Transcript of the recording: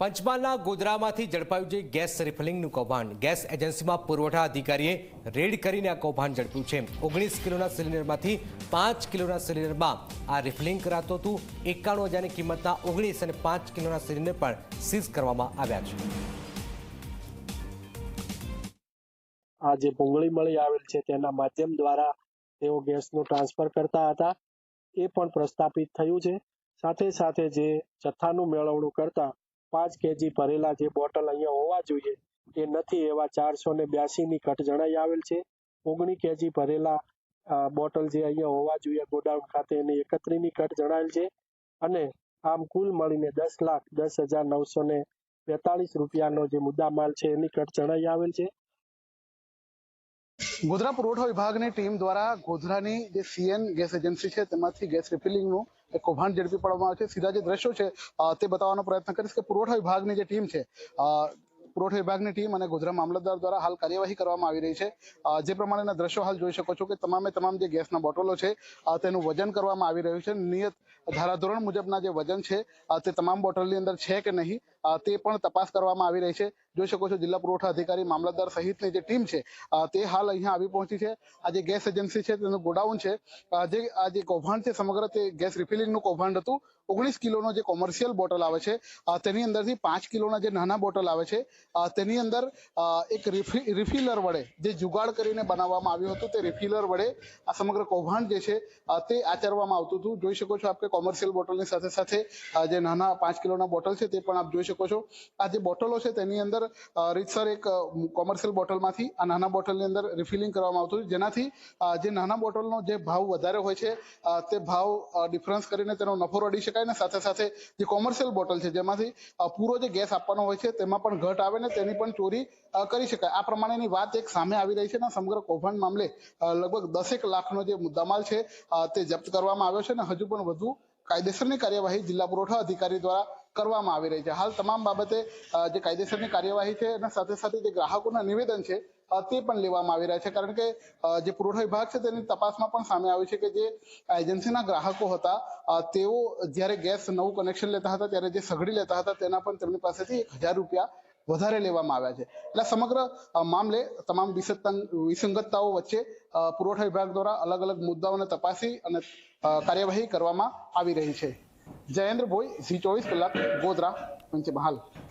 પંચમહાલના ગોધરામાંથી ઝડપાયું છે ગેસ રિફિલિંગનું કૌભાંડ. ગેસ એજન્સીમાં પુરવઠા અધિકારીએ રેડ કરીને આ કૌભાંડ ઝડપ્યું છે. ઓગણીસ કિલોના સિલિન્ડરમાંથી પાંચ કિલોના સિલિન્ડરમાં આ રિફિલિંગ કરાતું હતું. એકાણું હજારની કિંમતના ઓગણીસ અને પાંચ કિલોના સિલિન્ડર પણ સીઝ કરવામાં આવ્યા છે. આ જે ભૂંગળી મળી આવેલ છે તેના માધ્યમ દ્વારા તેઓ ગેસનું ટ્રાન્સફર કરતા હતા. એ પણ પ્રસ્થાપિત થયું છે. સાથે સાથે જે જથ્થાનું મેળવણું કરતા પાંચ કેજી ભરેલા જે બોટલ અહીંયા હોવા જોઈએ, એ નથી એવા ચારસો ને બ્યાસીની કટ જણાઈ આવેલ છે. ઓગણી કેજી ભરેલા બોટલ જે અહીંયા હોવા જોઈએ, ગોડાઉન ખાતે એની એકત્રીની કટ જણાયેલ છે. અને આમ કુલ મળીને દસ લાખ દસ હજાર નવસો ને બેતાલીસ રૂપિયાનો જે મુદ્દામાલ છે, એની કટ જણાઈ આવેલ છે. ગોધરા પુરવઠા વિભાગની ટીમ દ્વારા ગોધરાની જે સીએન ગેસ એજન્સી છે, તેમાંથી ગેસ રિફિલિંગનું કૌભાંડ ઝડપી પાડવામાં આવે સીધા જે દ્રશ્યો છે તે બતાવવાનો પ્રયત્ન કરીશ કે પુરવઠા વિભાગની જે ટીમ છે પુરવઠા વિભાગની ટીમ અને ગોધરા મામલતદાર દ્વારા હાલ કાર્યવાહી કરવામાં આવી રહી છે. જે પ્રમાણેના દ્રશ્યો હાલ જોઈ શકો છો કે તમામે તમામ જે ગેસના બોટલો છે તેનું વજન કરવામાં આવી રહ્યું છે. નિયત ધારાધોરણ મુજબના જે વજન છે તે તમામ બોટલની અંદર છે કે નહીં તે પણ તપાસ કરવામાં આવી રહી છે. જોઈ શકો છો જિલ્લા પુરવઠા અધિકારી, મામલતદાર સહિતની જે ટીમ છે તે હાલ અહીંયા આવી પહોંચી છે. આ જે ગેસ એજન્સી છે, તેનું ગોડાઉન છે. જે, આ જે કૌભાંડ છે, સમગ્ર તે ગેસ રિફિલિંગનું કૌભાંડ હતું. ઓગણીસ કિલોનો જે કોમર્શિયલ બોટલ આવે છે તેની અંદરથી પાંચ કિલોના જે નાના બોટલ આવે છે તેની અંદર એક રિફિ- રિફિલર વડે જે જુગાડ કરીને બનાવવામાં આવ્યું હતું, તે રિફિલર વડે આ સમગ્ર કૌભાંડ જે છે તે આચરવામાં આવતું હતું. જોઈ શકો છો આપ કે કોમર્શિયલ બોટલની સાથે સાથે જે નાના પાંચ કિલોના બોટલ છે, તે પણ આપ જોઈ શકો છો. આ જે બોટલો છે, તેની અંદર રીતસર એક કોમર્શિયલ બોટલમાંથી આ નાના બોટલની અંદર રિફિલિંગ કરવામાં આવતું જેનાથી જે નાના બોટલનો જે ભાવ વધારે હોય છે તે ભાવ ડિફરન્સ કરીને તેનો નફો રડી શકાય ને સાથે સાથે જે કોમર્શિયલ બોટલ છે, જેમાંથી પૂરો જે ગેસ આપવાનો હોય છે, તેમાં પણ ઘટ આવે ને તેની પણ ચોરી કરી શકાય. આ પ્રમાણેની વાત એક સામે આવી રહી છે ને સમગ્ર કૌભાંડ મામલે લગભગ દસેક લાખનો જે મુદ્દામાલ છે તે જપ્ત કરવામાં આવ્યો છે ને હજુ પણ વધુ કાયદેસરની કાર્યવાહી જિલ્લા પુરવઠા અધિકારી દ્વારા કરવામાં આવી રહી છે. હાલ તમામ બાબતે જે કાયદેસરની કાર્યવાહી છે અને સાથે સાથે જે ગ્રાહકોના નિવેદન છે તે પણ લેવામાં આવી રહ્યા છે. કારણ કે જે પુરવઠા વિભાગ છે તેની તપાસમાં પણ સામે આવ્યું છે કે જે એજન્સીના ગ્રાહકો હતા તેઓ જ્યારે ગેસ નવું કનેક્શન લેતા હતા, ત્યારે જે સઘળી લેતા હતા, તેના પણ તેમની પાસેથી એક હજાર રૂપિયા વધારે લેવામાં આવ્યા છે. એટલે સમગ્ર મામલે તમામ વિસંગતતાઓ વચ્ચે પુરવઠા વિભાગ દ્વારા અલગ અલગ મુદ્દાઓને તપાસી અને કાર્યવાહી કરવામાં આવી રહી છે. જયેન્દ્ર ભોઈ સી ચોવીસ કલાક ગોધરા પંચમહાલ.